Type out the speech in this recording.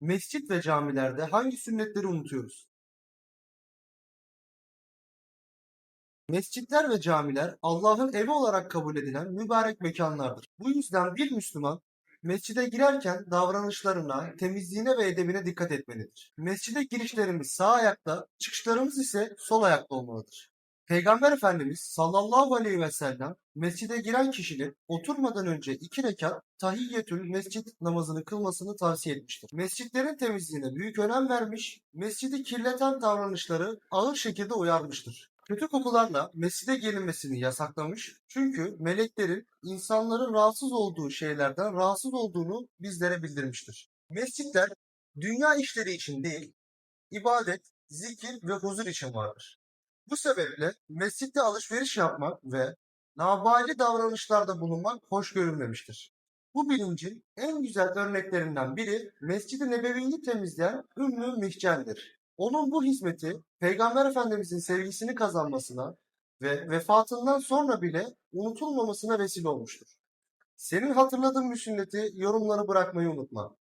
mescit ve camilerde hangi sünnetleri unutuyoruz? Mescitler ve camiler Allah'ın evi olarak kabul edilen mübarek mekanlardır. Bu yüzden bir Müslüman mescide girerken davranışlarına, temizliğine ve edebine dikkat etmelidir. Mescide girişlerimiz sağ ayakta, çıkışlarımız ise sol ayakta olmalıdır. Peygamber Efendimiz sallallahu aleyhi ve sellem mescide giren kişinin oturmadan önce iki rekat tahiyyetül mescit namazını kılmasını tavsiye etmiştir. Mescitlerin temizliğine büyük önem vermiş, mescidi kirleten davranışları ağır şekilde uyarmıştır. Kötü kokularla mescide gelinmesini yasaklamış çünkü meleklerin insanların rahatsız olduğu şeylerden rahatsız olduğunu bizlere bildirmiştir. Mescitler dünya işleri için değil, ibadet, zikir ve huzur için vardır. Bu sebeple mescitte alışveriş yapmak ve nabali davranışlarda bulunmak hoş görülmemiştir. Bu bilincin en güzel örneklerinden biri Mescid-i Nebevi'yi temizleyen Ümmü Mihcen'dir. Onun bu hizmeti Peygamber Efendimizin sevgisini kazanmasına ve vefatından sonra bile unutulmamasına vesile olmuştur. Senin hatırladığın bir sünneti yorumlara bırakmayı unutma.